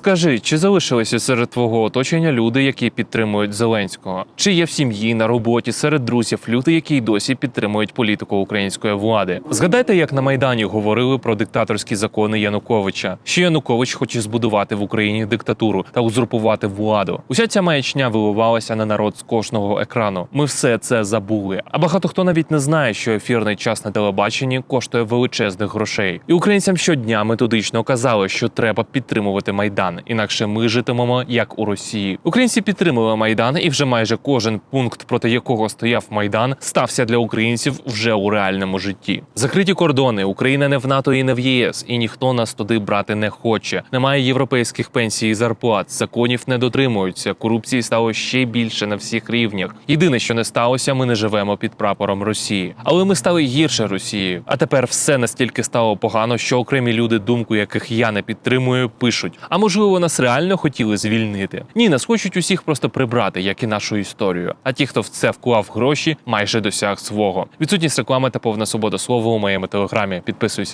Скажи, чи залишилися серед твого оточення люди, які підтримують Зеленського? Чи є в сім'ї на роботі серед друзів люди, які й досі підтримують політику української влади? Згадайте, як на майдані говорили про диктаторські закони Януковича, що Янукович хоче збудувати в Україні диктатуру та узурпувати владу. Уся ця маячня виливалася на народ з кожного екрану. Ми все це забули. А багато хто навіть не знає, що ефірний час на телебаченні коштує величезних грошей. І українцям щодня методично казали, що треба підтримувати майдан, інакше ми житимемо як у Росії. Українці підтримали майдан, і вже майже кожен пункт, проти якого стояв майдан, стався для українців вже у реальному житті. Закриті кордони, Україна не в НАТО і не в ЄС, і ніхто нас туди брати не хоче. Немає європейських пенсій і зарплат, законів не дотримуються. Корупції стало ще більше на всіх рівнях. Єдине, що не сталося, ми не живемо під прапором Росії, але ми стали гірше Росії. А тепер все настільки стало погано, що окремі люди, думку яких я не підтримую, пишуть: а можливо, нас реально хотіли звільнити? Ні, нас хочуть усіх просто прибрати, як і нашу історію. А ті, хто в це вклав гроші, майже досяг свого. Відсутність реклами та повна свобода слова у моєму телеграмі. Підписуйся.